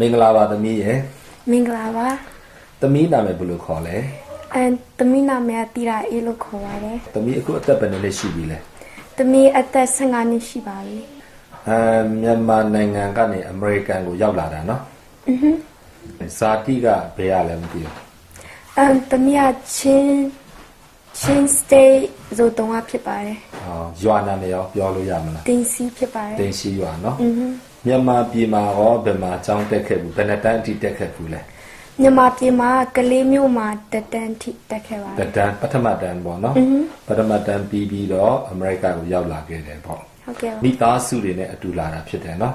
မင်္ဂလာပါသမီးရယ်မင်္ဂလာပါသမီးနာမည်ဘယ်လိုခေါ်လဲအဲသမီးနာမည်ကတီရာအေးလို့ခေါ်ပါတယ်သမီးအခုအသက်ဘယ်နှစ်လဲရှိပြီလဲသမီးအသက်15နှစ်ရှိပါပြီအဲမြန်မာနိုင်ငံကနေအမေရိကန်ကိုရောက်လာတာနော်အင်းဇာတိကဘယ်ရလဲမသိဘူးအဲသမီးကချင်းချင်း state ဇိုတုံးကဖြစ်ပါတယ်ဟောရွာနာမည်ရောပြောလို့ရမလားတင်စီဖြစ်ပါတယ်တင်စီရွာနော်အင်း မြန်မာပြည်မှာရောဘယ်မှာကျောင်းတက်ခဲ့ဘူးဘယ်နှစ်တန်းအထိတက်ခဲ့ဘူးလဲမြန်မာပြည်မှာကလေးမျိုးမှာတက်တန်းထိတက်ခဲ့ပါတတယ်တန်းပထမတန်းပေါ့နော်ပထမတန်းပြီးပြီးတော့အမေရိကကိုရောက်လာခဲ့တယ်ပေါ့ဟုတ်ကဲ့ပါမိသားစုတွေနဲ့အတူလာတာဖြစ်တယ်နော်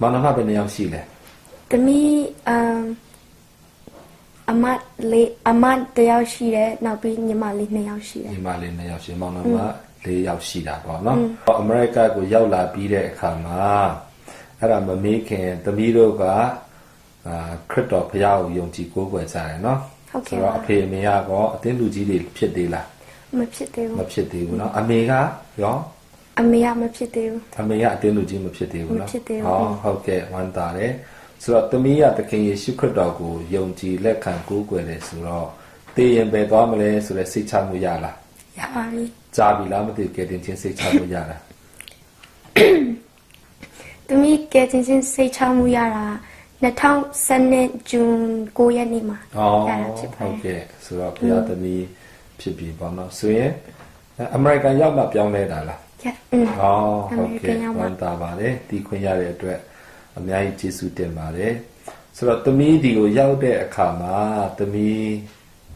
မောင်နှမဘယ်နှစ်ယောက်ရှိလဲသမီးအမ်အမတ်လေးအမတ်တစ်ယောက်ရှိတယ်နောက်ပြီးညီမလေးနှစ်ယောက်ရှိတယ်ညီမလေးနှစ်ယောက်ရှိမောင်နှမလေးယောက်ရှိတာပေါ့နော်အမေရိကကိုရောက်လာပြီးတဲ့အခါမှာ အဲ့ဒါမမေးခင်သမီးတို့ကအာခရစ်တော်ဘုရားကိုယုံကြည်ကိုးကွယ်ကြတယ်နော်ဟုတ်ကဲ့ဆိုတော့အဖေအမေကတော့အတင်းလူကြီးတွေဖြစ်သေးလားမဖြစ်သေးဘူးမဖြစ်သေးဘူးနော်အမေကရောအမေကမဖြစ်သေးဘူးအမေကအတင်းလူကြီးမဖြစ်သေးဘူးနော်မဖြစ်သေးဘူးဟုတ်ကဲ့ဝမ်းသာတယ်ဆိုတော့သမီးရသခင်ယေရှုခရစ်တော်ကိုယုံကြည်လက်ခံကိုးကွယ်တယ်ဆိုတော့သိရင်ပဲသွားမလဲဆိုတဲ့စိတ်ချမှုရလားရပါပြီကြားပြီလားမသိကဲတင်ချင်းစိတ်ချမှုရလား သမီးကယ်တင်ခြင်းစိတ်ချမှုရတာ2012ဇွန်9ရက်နေ့မှာရတာဖြစ်ပါတယ်ဟုတ်ကဲ့ဆိုတော့ဘုရားသမီးဖြစ်ပြီပေါ့နော်ဆိုရင်အမေရိကန်ရောက်မှပြောင်းလဲတာလားဟုတ်ကဲ့ဝန်တာပါတယ်ဒီခွင့်ရတဲ့အတွက်အများကြီးကျေးဇူးတင်ပါတယ်ဆိုတော့သမီးဒီကိုရောက်တဲ့အခါမှာသမီး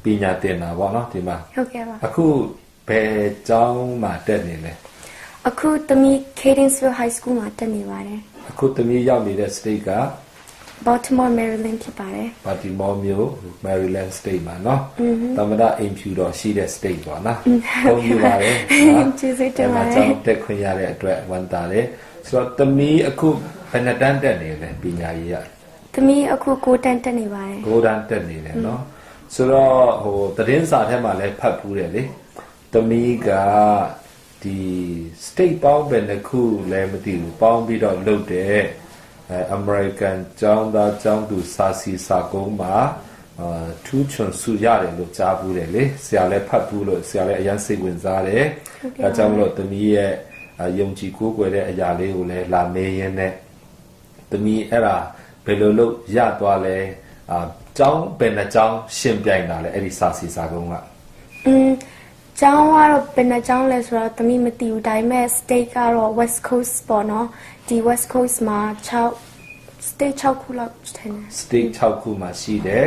ပညာသင်တာပေါ့နော်ဒီမှာဟုတ်ကဲ့ပါအခုဘယ်ကျောင်းမှာတက်နေလဲ အခုသမီး Cadensville High School မှာတက်နေပါတယ် အခုသမီးရောက်နေတဲ့ state က ။ Baltimore Maryland ဖြစ်ပါတယ် ဘာတီမောမြို့ Maryland State မှာเนาะသမ္မတအိမ်ဖြူတော်ရှိတဲ့ state ပေါ့နော်ဟုတ်ပြီပါတယ်နော် ကျေးဇူးတင်ပါတယ် အဲ့ဒါကြောင့်တက်ခွင့်ရတဲ့အတွက်ဝန်တာတယ်ဆိုတော့သမီးအခုဘယ်နှစ်တန်းတက်နေလဲပညာရေးရ ။သမီးအခု9တန်းတက်နေပါတယ် ကိုတန်းတက်နေတယ်เนาะဆိုတော့ဟိုသတင်းစာထဲမှာလည်းဖတ်ဖူးတယ်လေသမီးက ဒီ state ပေါင်းပဲတစ်ခုလည်းမသိဘူးပေါင်းပြီးတော့လုပ်တဲ့အဲ American ကျောင်းသားကျောင်းသူစာစီစာကုန်းမှာအာထူးချွန်စုရတယ်လို့ကြားဘူးတယ်လေဆရာလည်းဖတ်ဘူးလို့ဆရာလည်းအရင်စိတ်ဝင်စားတယ်ဒါကြောင့်မလို့သမီးရဲ့အာယုံကြည်ကိုးကွယ်တဲ့အရာလေးကိုလည်းလာမေးရင်းနဲ့သမီးအဲ့ဒါဘယ်လိုလုပ်ရသွားလဲအာကျောင်းဘယ်နှကျောင်းရှင်ပြိုင်တာလဲအဲ့ဒီစာစီစာကုန်းက။อืม ကျောင်းကတော့ဘယ်နှကျောင်းလဲဆိုတော့သမီးမသိဘူးဒါပေမဲ့ state ကတော့ West Coast ပေါ့နော်။ဒီ West Coast မှာ6 state 6ခုလောက်ထင်တယ် state 6ခုမှာရှိတဲ့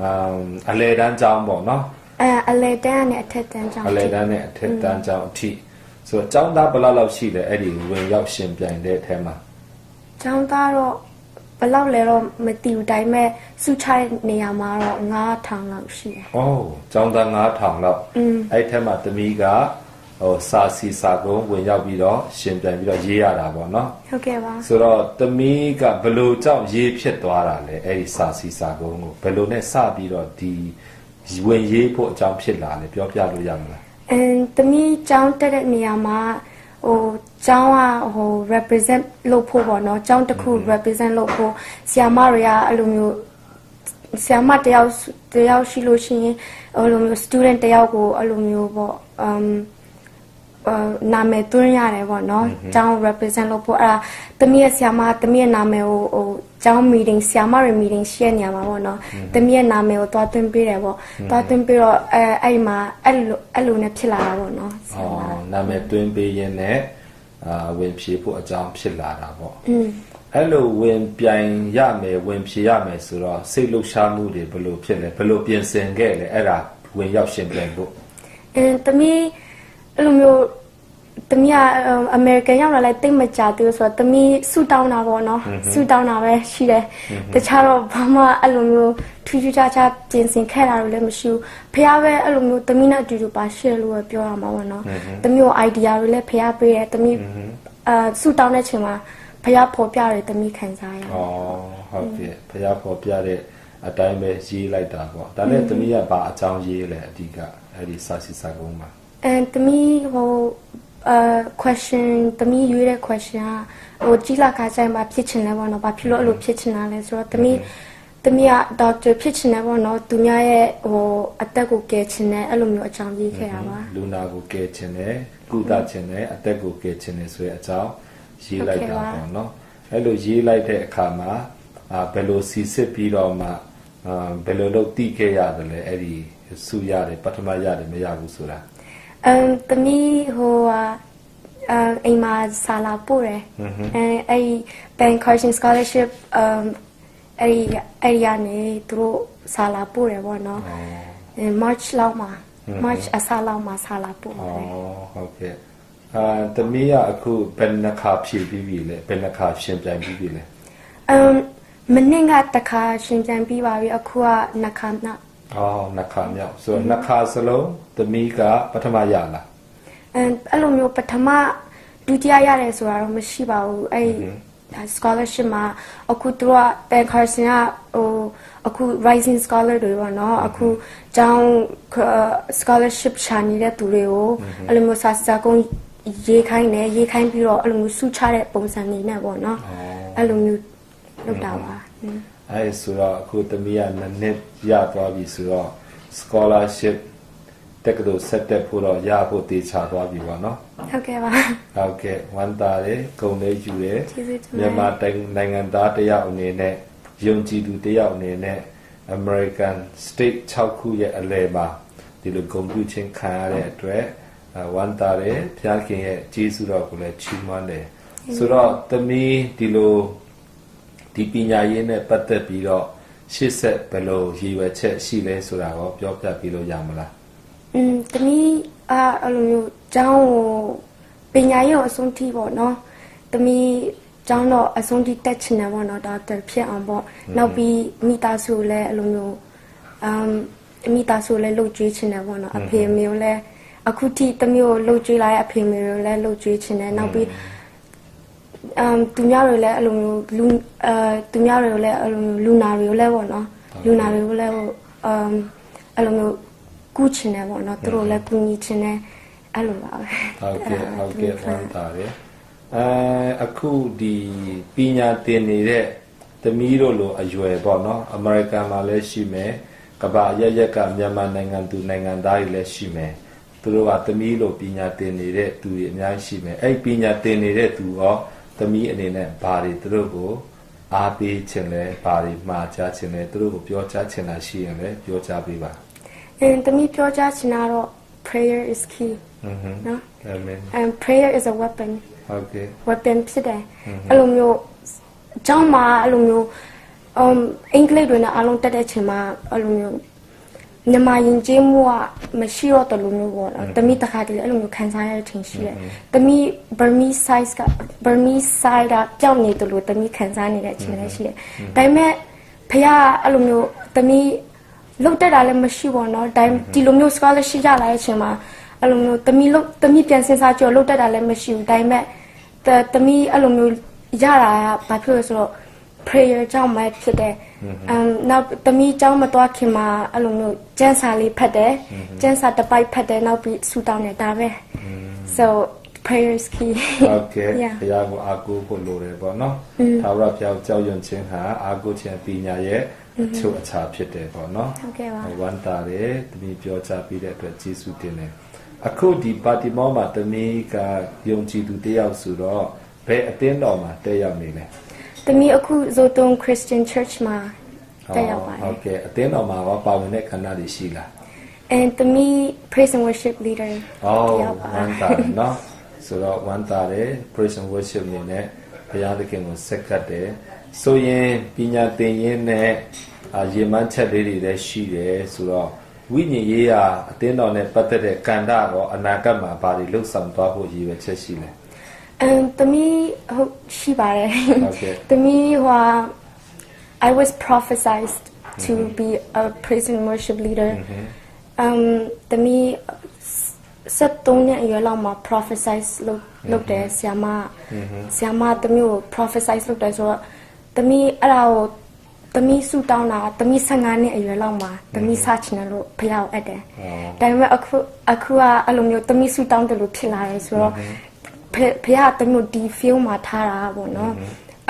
အမ်အလဲတန်းကျောင်းပေါ့နော်။အဲအလဲတန်းနဲ့အထက်တန်းကျောင်းအလဲတန်းနဲ့အထက်တန်းကျောင်းအထိဆိုတော့ကျောင်းသားဘယ်လောက်လောက်ရှိလဲအဲ့ဒီဝင်ရောက်ရှင်ပြိုင်တဲ့အထဲမှာကျောင်းသားတော့ ဘယ်လောက်လဲတော့မသိဘူးဒါပေမဲ့စုချတဲ့နေရာမှာတော့9000လောက်ရှိတယ်။အော်ကျောင်းသား9000လောက်အဲ့ဒီထဲမှာသမီးကဟိုစာစီစာကုန်းဝင်ရောက်ပြီးတော့ရှင်ပြိုင်ပြီးတော့ရေးရတာပေါ့နော်ဟုတ်ကဲ့ပါဆိုတော့သမီးကဘယ်လို့ကြောင့်ရေးဖြစ်သွားတာလဲအဲ့ဒီစာစီစာကုန်းကိုဘယ်လို့နဲ့စပြီးတော့ဒီဝင်ရေးဖို့အကြောင်းဖြစ်လာလဲပြောပြလို့ရမလားအမ်တမီကျောင်းတက်တဲ့နေရာမှာ ဟိုကျောင်းကဟို represent လုပ်ဖို့ပေါ့နော်ကျောင်းတစ်ခု represent လုပ်ဖို့ဆရာမတွေကအဲ့လိုမျိုးဆရာမတယောက်တယောက်ရှိလို့ရှိရင်အဲ့လိုမျိုး student တယောက်ကိုအဲ့လိုမျိုးပေါ့အမ်အာ နာမည်သွင်းရတယ်ပေါ့နော်။ကျောင်း represent လုပ်ဖို့အဲ့ဒါတမီးရဲ့ဆရာမတမီးရဲ့နာမည်ကိုဟိုကျောင်း meeting ဆရာမတွေ meeting ရှိတဲ့နေရာမှာပေါ့နော်။တမီးရဲ့နာမည်ကိုသွားသွင်းပေးတယ်ပေါ့။သွားသွင်းပြီးတော့အဲအဲ့ဒီမှာအဲ့လိုအဲ့လိုနဲ့ဖြစ်လာတာပေါ့နော်။ဆ။ရာမအော်နာမည်တွင်းပေးရင်းနဲ့အာဝင်ဖြေဖို့အကြောင်းဖြစ်လာတာပေါ့อืม။အဲ့လိုဝင်ပြိုင်ရမယ်ဝင်ဖြေရမယ်ဆိုတော့စိတ်လှုပ်ရှားမှုတွေဘယ်လိုဖြစ်လဲဘယ်လိုပြင်ဆင်ခဲ့လဲအဲ့ဒါဝင်ရောက်ရှင်ပြိုင်ဖို့အင်းတမီး အဲ့လိုမျိုးတမီးကအမေရိကန်ရောက်လာလိုက်တိတ်မကြသေးဘူးဆိုတော့တမီးဆူတောင်းတာပေါ့နော်ဆူတောင်းတာပဲရှိတယ်တခြားတော့ဘာမှအဲ့လိုမျိုးထူးထူးခြားခြားပြင်ဆင်ခဲ့တာတော့လည်းမရှိဘူးဖះပဲအဲ့လိုမျိုးတမီးနဲ့အတူတူပါရှယ်လို့ပဲပြောရမှာပေါ့နော်တမီးကို idea တွေလည်းဖះပေးတယ်တမီးအာဆူတောင်းတဲ့ချိန်မှာဖះပေါ်ပြတယ်တမီးခံစားရတယ်။အော်ဟုတ်ကဲ့ဖျားပေါ်ပြတဲ့အတိုင်းပဲရေးလိုက်တာပေါ့။ဒါနဲ့သမီးကဘာအကြောင်းရေးလဲအဓိကအဲ့ဒီစာစီစာကုန်းမှာ အဲတမီးဟိုအာ question သမီးရွေးတဲ့ question ကဟိုကြီးလာခါကျရင်မဖြစ်ချင်လဲပေါ့နော်ဘာဖြစ်လို့အဲ့လိုဖြစ်ချင်တာလဲဆိုတော့သမီးသမီးက doctor ဖြစ်ချင်တယ်ပေါ့နော်သူများရဲ့ဟိုအသက်ကိုကယ်ချင်တယ်အဲ့လိုမျိုးအကြောင်းကြီးခဲ့တာပါလူနာကိုကယ်ခြင်းနဲ့ကုသခြင်းနဲ့အသက်ကိုကယ်ခြင်းနဲ့ဆိုတဲ့အကြောင်းရေးလိုက်တာပေါ့နော်အဲ့လိုရေးလိုက်တဲ့အခါမှာအာဘယ်လိုစီစစ်ပြီးတော့မှအာဘယ်လိုလုပ်တိခဲ့ရတယ်လဲအဲ့ဒီစုရတယ်ပထမရတယ်မရဘူးဆိုတာ အမ်သမီးဟိုဟာအမ်အိမ်မှာဆာလာပို့တယ်အဲအဲ့ဒီ bank coaching scholarship အမ်အဲ့ဒီအဲ့ဒီကနေသူတို့ဆာလာပို့တယ်ပေါ့နော်အဲ March လောက်မှာ March အစလောက်မှာဆာလာပို့ဩတယ်ဟုတ်ကဲ့အာတမီးကအခုဘယ်နှခါဖြည့်ပြီးပြီလဲဘယ်နှခါရှင်ပြန်ပြီးပြီလဲအမ်မနေ့ကတခါရှင်ပြန်ပြီးပါပြီအခုကနှစ်ခါနောက် ဩနှခါမြောက်ဆိုတော့နှခါစလုံးတမီးကပထမရလားအဲအဲ့လိုမျိုးပထမဒုတိယရတယ်ဆိုတာတော့မရှိပါဘူးအဲ့ scholarship မှာအခုသူက Ben Carson ကဟိုအခု rising scholar တွေပေါ့နော်အခုကျောင်း scholarship ရှာနေတဲ့သူတွေကိုအဲ့လိုမျိုးစာစာကုန်းရေးခိုင်းတယ်ရေးခိုင်းပြီးတော့အဲ့လိုမျိုးစုချတဲ့ပုံစံနေနဲ့ပေါ့နော်အဲ့လိုမျိုးလုပ်တာပါอืม အဲဆိုတော့အခုတမီးကနှစ်နှစ်ရသွားပြီဆိုတော့ scholarship တက္ကသိုလ်ဆက်တက်ဖို့တော့ရဖို့တေချာသွားပြီပေါ့နော်ဟုတ်ကဲ့ပါဟုတ်ကဲ့ဝမ်းသာတယ်ဂုဏ်လေးယူတယ်ကျေးဇူးတင်ပါတယ်မြန်မာတိုင်းနိုင်ငံသားတစ်ယောက်အနေနဲ့ယုံကြည်သူတစ်ယောက်အနေနဲ့ American State 6ခုရဲ့အလယ်မှာဒီလိုဂုဏ်ပြုခြင်းခံရတဲ့အတွက်အဲဝမ်းသာတယ်ဖျားခင်ရဲ့ကျေးဇူးတော်ကိုလည်းချီးမွမ်းတယ်ဆိုတော့သမီးဒီလို ဒီပညာရေးနဲ့ပတ်သက်ပြီးတော့ရှေ့ဆက်ဘယ်လိုရည်ရွယ်ချက်ရှိလဲဆိုတာကိုပြောပြပေးလို့ရမလားอืมတမီးအားအဲ့လိုမျိုးကျောင်းကိုပညာရေးကိုအဆုံးထိပေါ့နော်တမီးကျောင်းတော့အဆုံးထိတက်ချင်တယ်ပေါ့နော်ဒေါက်တာဖြစ်အောင်ပေါ့နောက်ပြီးမိသားစုကိုလည်းအဲ့လိုမျိုးအမ်မိသားစုကိုလည်းလှုပ်ကြွေးချင်တယ်ပေါ့နော်အဖေအမေကိုလည်းအခုထိတမီးကိုလှုပ်ကြွေးလာတဲ့အဖေအမေကိုလည်းလှုပ်ကြွေးချင်တယ်နောက်ပြီး အမ်သူများတွေလည်းအဲ့လိုမျိုးလူအဲသူများတွေကိုလည်းအဲ့လိုမျိုးလူနာတွေကိုလည်းပေါ့နော်လူနာတွေကိုလည်းဟိုအမ်အဲ့လိုမျိုးကူးချင်တယ်ပေါ့နော်သူတို့လည်းကူညီချင်တယ်အဲ့လိုပါပဲဟုတ်ကဲ့ဟုတ်ကဲ့ဝမ်းသာတယ်အဲအခုဒီပညာသင်နေတဲ့သမီးတို့လိုအရွယ်ပေါ့နော်အမေရိကန်မှာလည်းရှိမယ်ကမ္ဘာအရက်ရက်ကမြန်မာနိုင်ငံသူနိုင်ငံသားတွေလည်းရှိမယ်သူတို့ကသမီးလိုပညာသင်နေတဲ့သူတွေအများကြီးရှိမယ်အဲ့ဒီပညာသင်နေတဲ့သူရော သမီးအနေနဲ့ဘာတွေသူတို့ကိုအားပေးခြင်းလဲဘာတွေမှားချခြင်းလဲသူတို့ကိုပြောချခြင်းလားရှိရင်လည်းပြောချပေးပါအင်းသမီးပြောချခြင်းတော့ prayer is key နော် amen and prayer is a weapon okay weapon ဖြစ်တယ်အဲ့လိုမျိုးအကြောင်းမှာအဲ့လိုမျိုး um အင်္ဂလိပ်တွေနဲ့အားလုံးတက်တဲ့ချိန်မှာအဲ့လိုမျိုး မြန်မာရင်ကျေးမှုကမရှိတော့တယ်လို့မျိုးပေါ့နော်တမီးတစ်ခါတည်းအဲ့လိုမျိုးခံစားရတဲ့ချိန်ရှိတယ်တမီး Burmese size က Burmese side ကကြောက်နေတယ်လို့တမီးခံစားနေတဲ့ချိန်လည်းရှိတယ်ဒါပေမဲ့ဖခင်ကအဲ့လိုမျိုးတမီးလုတ်တက်တာလည်းမရှိပေါ့နော်ဒါပေမဲ့ဒီလိုမျိုး scholarship ရလာတဲ့အချိန်မှာအဲ့လိုမျိုးတမီးလုတ်တမီးပြန်စဉ်းစားကြည့်တော့လုတ်တက်တာလည်းမရှိဘူးဒါပေမဲ့တတမီးအဲ့လိုမျိုးရတာကဘာဖြစ်လို့လဲဆိုတော့ prayer ကြောင့်မှဖြစ်တယ်အမ်နောက်တမီးကြောင့်မတော်ခင်မှာအဲ့လိုမျိုးကျန်းစာလေးဖတ်တယ်ကျန်းစာတစ်ပိုက်ဖတ်တယ်နောက်ပြီးဆူတောင်းတယ်ဒါပဲ so prayer is key ဟုတ်ကဲ့ yeah ဘုရားကိုအားကိုးဖို့လိုတယ်ပေါ့နော်သာဝရဘုရားကိုကြောက်ရွံ့ခြင်းဟာအားကိုးခြင်းပညာရဲ့အချုပ်အခြာဖြစ်တယ်ပေါ့နော်ဟုတ်ကဲ့ပါဝမ်းသာတယ်တမီးပြောချပြီးတဲ့အတွက်ကျေးဇူးတင်တယ်အခုဒီပါတီမောမှာတမီးကယုံကြည်သူတယောက်ဆိုတော့ဘယ်အသင်းတော်မှာတက်ရောက်နေလဲ တမီးအခု Zoton Christian Church မှာတက်ရောက်ပါတဟုယ်တ်ကဲ့အသင်းတော်မှာရောပါဝင်တဲ့ခန္ဓာတွေရှိလား and တမီး praise and worship leader အော်တယောက်ပါဝမ်းသာတယ်နော်ဆိုတော့ဝမ်းသာတယ် praise and worship နေနဲ့ဘုရားသခင်ကိုဆက်ကပ်တယ်ဆိုရင်ပညာသင်ရင်းနဲ့အာရေမှန်းချက်လေးတွေလည်းရှိတယ်ဆိုတော့ဝိညာဉ်ရေးရာအသင်းတော်နဲ့ပတ်သက်တဲ့ကန္တာရောအနာဂတ်မှာဘာတွေလှုပ်ဆောင်သွားဖို့ရည်ရွယ်ချက်ရှိလဲ အမ်တမီးဟုတ်ရှိပါတယ်ဟုတ်ကဲ့တမီးဟို I was prophesied to be a praise and worship leader um တမီး73နှစ်အရွယ်လောက်မှာ prophesize လုပ်လုပ်တယ်ဆရာမဆရာမတမီးကို prophesize လုပ်တယ်ဆိုတော့တမီးအဲ့ဒါကိုတသမီးဆူတောင်းတာသမီး15နှစ်အရွယ်လောက်မှာသမီးစချင်တယ်လို့ဖះကိုအပ်တယ်အော်ဒါပေမဲ့အခုအခုကအဲ့လိုမျိုးသမီးဆူတောင်းတယ်လို့ဖြစ်လာတယ်ဆိုတော့ ဖဖះကသမီးကိုဒီ field မှာထားတာပေါ့နော်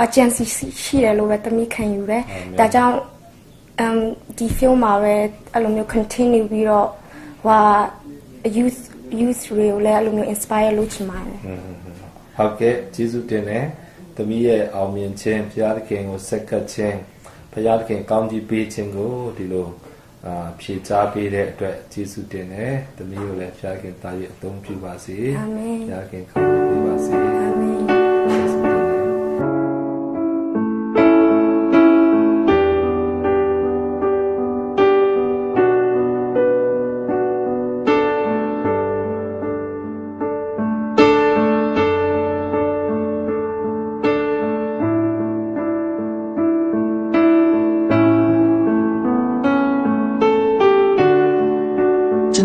agency ရှိတယ်လို့ပဲသမီးခံယူတယ်ဒါကြောင့် um ဒီ film မှာပဲအဲ့လိုမျိုး continue ပြီးတော့ဟို youth youth တွေကိုလည်းအဲ့လိုမျိုး inspire လုပ်ချင်ပါတယ်ဟုတ်ကဲ့ကျေးဇူးတင်တယ်သမီးရဲ့အောင်မြင်ခြင်းဘုရားသခင်ကိုစက္ကပ်ခြင်းဘုရားသခင်ကောင်းကြီးပေးခြင်းကိုဒီလို အာဖြေချပေးတဲ့အတွက်ကျေးဇူးတင်တယ်သမီးကိုလည်းဘုရားသခင်တာရအသုံးပြုပါစေအာမင်ဘုရားသခင်ကောင်းကြီးပေးပါစေအာမင်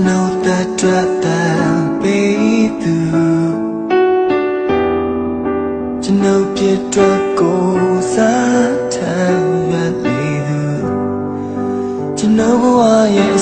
န်တော်သက်ထွက်တန်ပေးသူကျွန်တော်ပြည့်ထွက်ကိုစားထမ်းရလေသူကျွန်တော်ဘဝရဲ့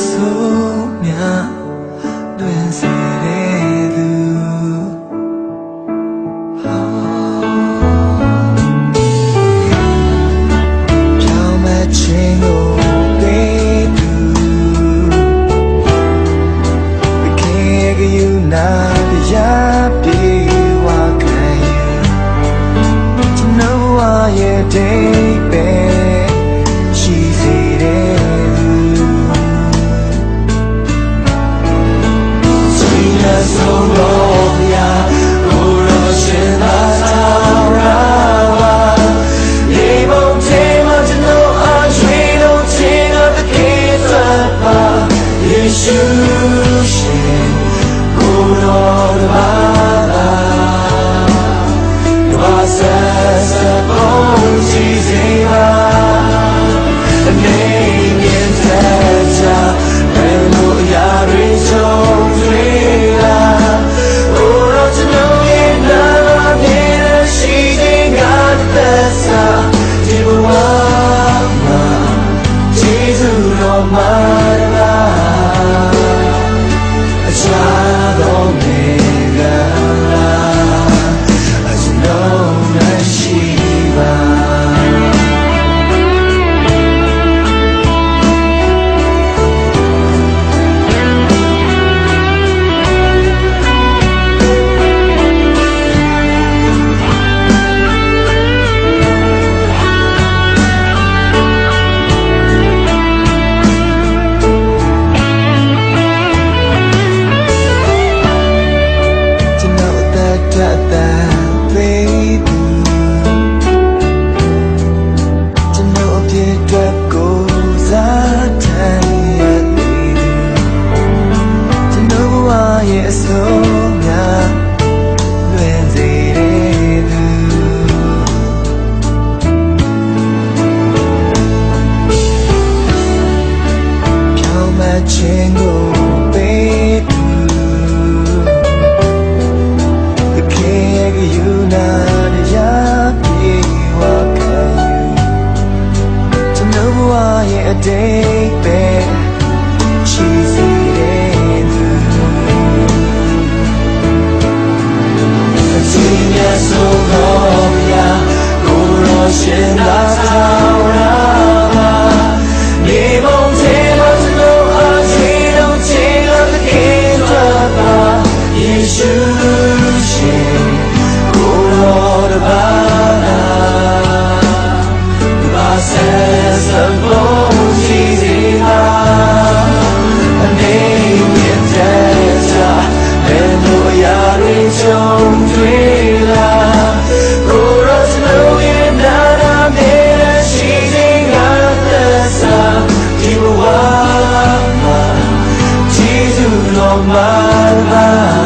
Allah'dan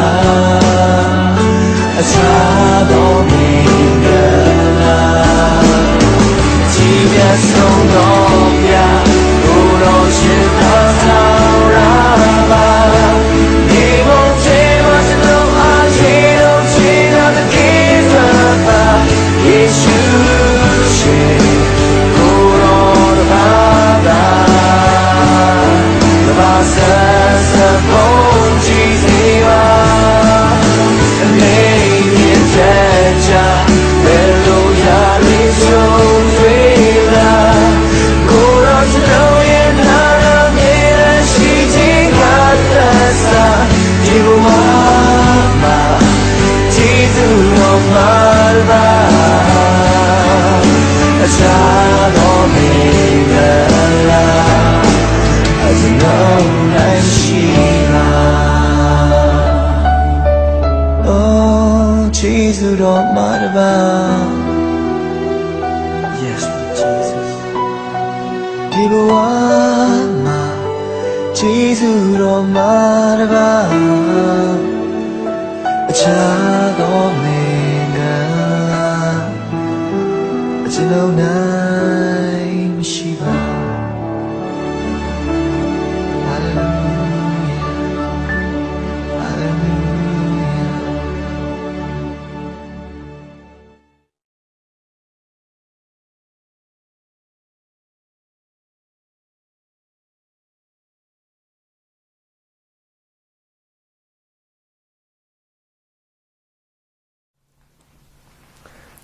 이고 아마 짓으로 말해봐. 작업 내가 지나오나.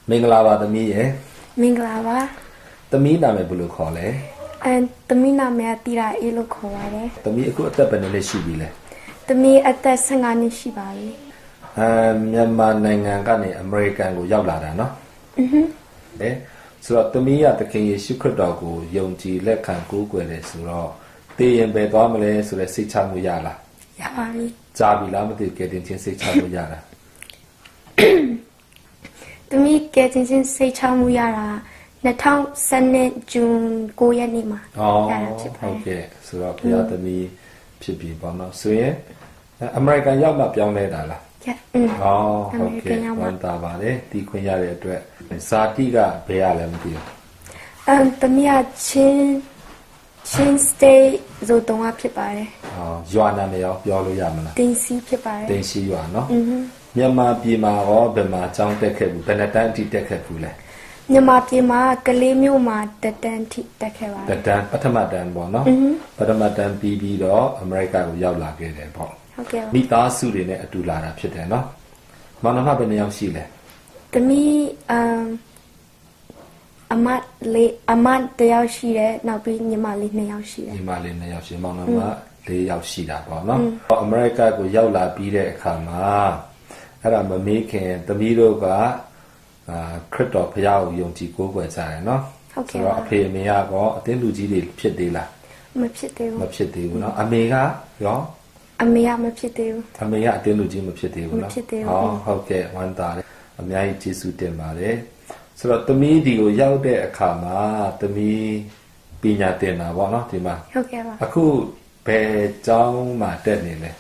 မင်္ဂလာပါသမီးရဲ့ မင်္ဂလာပါ သမီးနာမည်ဘယ်လိုခေါ်လဲ အန်သမီးနာမည်ကတီရာအေးလို့ခေါ်ပါတယ် သမီးအခုအသက်ဘယ်နှစ်နှစ်ရှိပြီလဲ သမီးအသက်15နှစ်ရှိပါပြီ အမ်မြန်မာနိုင်ငံကနေအမေရိကန်ကိုရောက်လာတာเนาะอือฮึအဲဆိုတော့သမီးကသခင်ယေရှုခရစ်တော်ကိုယုံကြည်လက်ခံကိုးကွယ်တယ်ဆိုတော့တည်ရင်ပဲသွားမလဲဆိုတဲ့စိတ်ချမှုရလား ရပါပြီ ကြားပြီလားမသိဘူးကဲတင်ချင်းစိတ်ချမှုရတာ သမီးကယ်တင်ခြင်းစိတ်ချမှုရတာ2012ဇွန်9ရက်နေ့မှာရတာဖြစ်ပါတယ်ဟုတ်ကဲ့ဆိုတော့ဘုရားသမီးဖြစ်ပြီပေါ့နော်ဆိုရင်အမေရိကန်ရောက်မှပြောင်းလဲတာလားဟုတ်ဟုတ်ကဲ့ဝန်တာပါလေတီခွင့်ရတဲ့အတွက်ဇာတိကဘယ်ရလဲမသိဘူးအမ်တမီးချင်းချင်း stay ဇိုတုံးကဖြစ်ပါတယ်။ဟောရွာနာမည်ရောပြောလို့ရမလား။တင်စီဖြစ်ပါတယ်။တင်စီရွာနော်။ မြန်မာပြည်မှာရောဘယ်မှာကျောင်းတက်ခဲ့ဘူးဘယ်နှစ်တန်းအထိတက်ခဲ့ဘူးလဲမြန်မာပြည်မှာကလေးမျိုးမှာတက်တန်းထိတက်ခဲ့ပါတတယ်တန်းပထမတန်းပေါ့နော်ပထမတန်းပြီးပြီးတော့အမေရိကကိုရောက်လာခဲ့တယ်ပေါ့ဟုတ်ကဲ့ပါမိသားစုတွေနဲ့အတူလာတာဖြစ်တယ်နော်မောင်နှမဘယ်နှစ်ယောက်ရှိလဲသမီးအမ်အမတ်လေးအမတ်တစ်ယောက်ရှိတယ်နောက်ပြီးညီမလေးနှစ်ယောက်ရှိတယ်ညီမလေးနှစ်ယောက်ရှိမောင်နှမလေးယောက်ရှိတာပေါ့နော်အမေရိကကိုရောက်လာပြီးတဲ့အခါမှာ အဲ့ဒါမမေးခင်သမီးတို့ကအာခရစ်တော်ဘုရားကိုယုံကြည်ကိုးကွယ်ကြတယ်နော်ဟုတ်ကဲ့ဆိုတော့အဖေအမေကတော့အတင်းလူကြီးတွေဖြစ်သေးလားမဖြစ်သေးဘူးမဖြစ်သေးဘူးနော်အမေကရောအမေကမဖြစ်သေးဘူးအမေကအတင်းလူကြီးမဖြစ်သေးဘူးနော်မဖြစ်သေးဘူးဟုတ်ဟုတ်ကဲ့ဝမ်းသာတယ်အများကြီးကျေးဇူးတင်ပါတယ်ဆိုတော့သမီးဒီကိုရောက်တဲ့အခါမှာသမီးပညာသင်တာပေါ့နော်ဒီမှာဟုတ်ကဲ့ပါအခုဘယ်ကျောင်းမှာတက်နေလဲ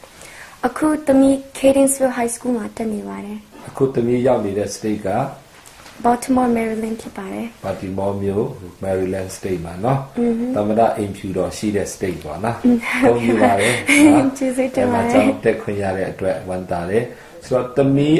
အခုသမီး Cadensville High School မှာတက်နေပါတယ် အခုသမီးရောက်နေတဲ့ state က Baltimore Maryland ဖြစ်ပါတယ် Baltimore မြို့ Maryland state မှာเนาะသမ္မတအိမ်ဖြူတော်ရှိတဲ့ state ပေါ့နော်ဟုတ်ပြီပါတယ်နော် ကျေးဇူးတင်ပါတယ် အဲ့ဒါကြောင့်တက်ခွင့်ရတဲ့အတွက်ဝမ်းသာတယ်ဆိုတော့သမီး